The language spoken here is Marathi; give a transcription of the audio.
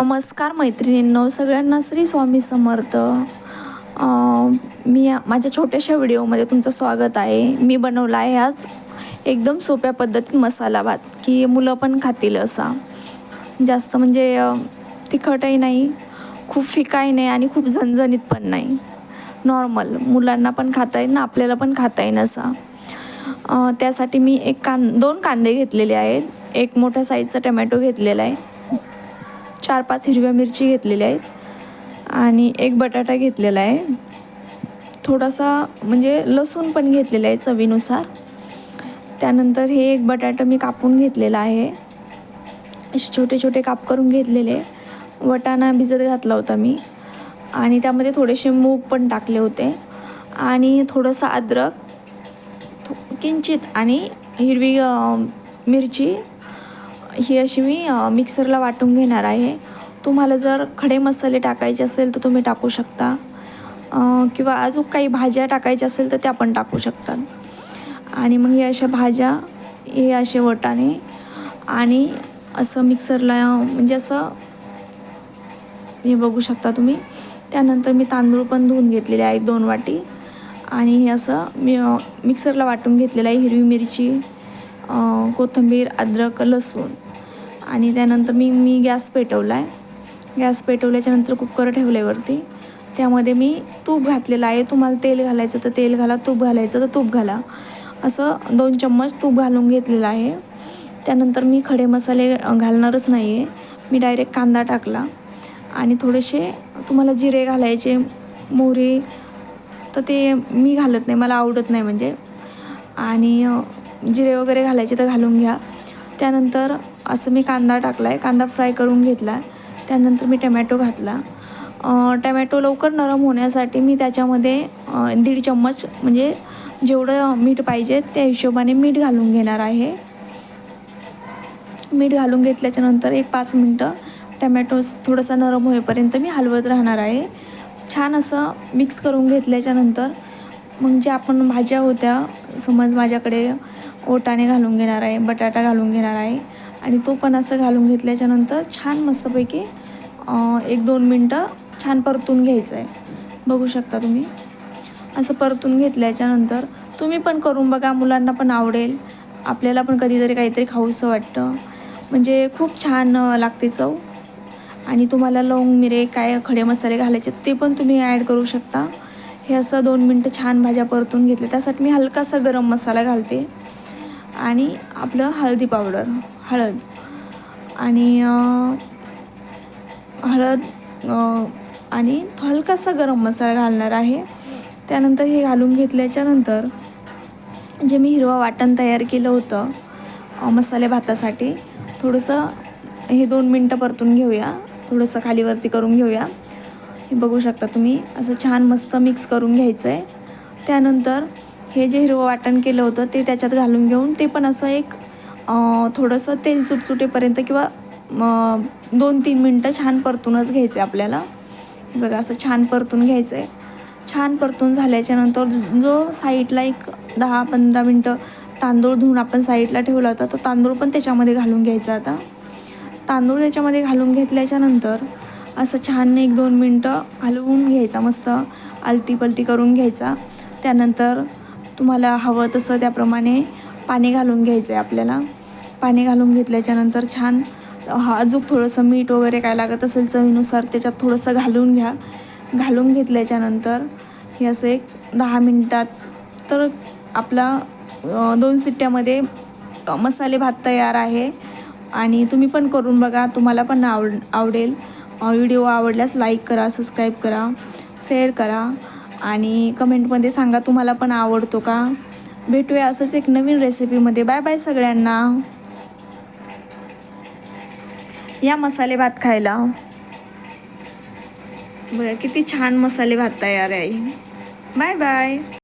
नमस्कार मैत्रिणींनो सगळ्यांना श्री स्वामी समर्थ. मी माझ्या छोट्याशा व्हिडिओमध्ये तुमचं स्वागत आहे. मी बनवला आहे आज एकदम सोप्या पद्धतीत मसाला भात की मुलं पण खातील असा. जास्त म्हणजे तिखटही नाही खूप फिकाही नाही आणि खूप झणझणीत पण नाही. नॉर्मल मुलांना पण खाता येईल ना आपल्याला पण खाता येईल असा. त्यासाठी मी एक कां दोन कांदे घेतलेले आहेत. एक मोठ्या साईजचा टमॅटो घेतलेला आहे. चार पाच हिरव्या मिरची घेतलेल्या आहेत आणि एक बटाटा घेतलेला आहे. थोडासा म्हणजे लसूण पण घेतलेला आहे चवीनुसार. त्यानंतर हे एक बटाटा मी कापून घेतलेला आहे. असे छोटे छोटे काप करून घेतलेले. वटाणा भिजत घातला होता मी. आणि त्यामध्ये थोडेसे मूग पण टाकले होते. आणि थोडंसं अद्रक थो- किंचित आणि हिरवी मिरची ही अशी मी मिक्सरला वाटून घेणार आहे. तुम्हाला जर खडे मसाले टाकायचे असेल तर तुम्ही टाकू शकता. किंवा अजून काही भाज्या टाकायच्या असेल तर त्या पण टाकू शकतात. आणि मग हे अशा भाज्या हे असे वटाणे आणि असं मिक्सरला म्हणजे असं हे बघू शकता तुम्ही. त्यानंतर मी तांदूळ पण धुवून घेतलेले आहेत दोन वाटी. आणि हे असं मी मिक्सरला वाटून घेतलेलं आहे हिरवी मिरची कोथिंबीर अद्रक लसूण. आणि त्यानंतर मी मी गॅस पेटवला आहे गॅस पेटवल्याच्यानंतर कुकर ठेवल्यावरती त्यामध्ये मी तूप घातलेलं आहे. तुम्हाला तेल घालायचं तर तेल घाला तूप घालायचं तर तूप घाला. असं दोन चम्मच तूप घालून घेतलेलं आहे. त्यानंतर मी खडे मसाले घालणारच नाही आहे मी डायरेक्ट कांदा टाकला. आणि थोडेसे तुम्हाला जिरे घालायचे मोहरी तर ते मी घालत नाही. मला आवडत नाही म्हणजे. आणि जिरे वगैरे घालायचे तर घालून घ्या. त्यानंतर असं मी कांदा टाकला आहे कांदा फ्राय करून घेतला त्यानंतर मी टमॅटो घातला. टमॅटो लवकर नरम होण्यासाठी मी त्याच्यामध्ये दीड चम्मच म्हणजे जेवढं मीठ पाहिजे त्या हिशोबाने मीठ घालून घेणार आहे. मीठ घालून घेतल्याच्यानंतर एक पाच मिनटं टमॅटो थोडंसं नरम होईपर्यंत मी हलवत राहणार आहे. छान असं मिक्स करून घेतल्याच्यानंतर मग जे आपण भाज्या होत्या समज माझ्याकडे ओटाणे घालून घेणार आहे बटाटा घालून घेणार आहे. आणि तो पण असं घालून घेतल्याच्यानंतर छान मस्तपैकी एक दोन मिनटं छान परतून घ्यायचं आहे बघू शकता तुम्ही. असं परतून घेतल्याच्यानंतर तुम्ही पण करून बघा मुलांना पण आवडेल. आपल्याला पण कधीतरी काहीतरी खाऊसं वाटतं. म्हणजे खूप छान लागते चव. आणि तुम्हाला लवंग मिरे काय खडे मसाले घालायचे ते पण तुम्ही ॲड करू शकता. हे असं दोन मिनटं छान भाज्या परतून घेतले त्यासाठी मी हलकासा गरम मसाला घालते. आणि आपलं हळदी पावडर हळद. आणि हळद आणि हलकासा गरम मसाला घालणार आहे. त्यानंतर हे घालून घेतल्याच्यानंतर जे मी हिरवा वाटण तयार केलं होतं मसाले भातासाठी थोडंसं हे दोन मिनटं परतून घेऊया. थोडंसं खालीवरती करून घेऊया. हे बघू शकता तुम्ही असं छान मस्त मिक्स करून घ्यायचं आहे त्यानंतर हे जे हिरवं वाटण केलं होतं ते त्याच्यात घालून घेऊन ते पण असं एक थोडंसं तेल चुटचुटेपर्यंत किंवा दोन तीन मिनटं छान परतूनच घ्यायचं आहे आपल्याला. हे बघा असं छान परतून घ्यायचं आहे छान परतून झाल्याच्यानंतर जो साईडला एक दहा पंधरा मिनटं तांदूळ धुवून आपण साईडला ठेवला होता तो तांदूळ पण त्याच्यामध्ये घालून घ्यायचा आता. तांदूळ त्याच्यामध्ये घालून घेतल्याच्यानंतर असं छान एक दोन मिनटं हलवून घ्यायचा मस्त आलती पलटी करून घ्यायचा. त्यानंतर तुम्हाला हवं तसं त्याप्रमाणे पाणी घालून घ्यायचं आहे आपल्याला. पाणी घालून घेतल्याच्यानंतर छान हा अजून थोडंसं मीठ वगैरे काय लागत असेल चवीनुसार त्याच्यात थोडंसं घालून घ्या. घालून घेतल्याच्यानंतर हे असं एक दहा मिनटात तर आपला दोन सिट्ट्यामध्ये मसाले भात तयार आहे. आणि तुम्ही पण करून बघा तुम्हाला पण आवड आवडेल. व्हिडिओ आवडल्यास लाईक करा सबस्क्राईब करा शेअर करा. आणि कमेंटमध्ये सांगा तुम्हाला पण आवडतो का? भेटूया असंच एक नवीन रेसिपीमध्ये. बाय बाय सगळ्यांना. या मसाले भात खायला. बघा किती छान मसाले भात तयार आहे. Bye bye.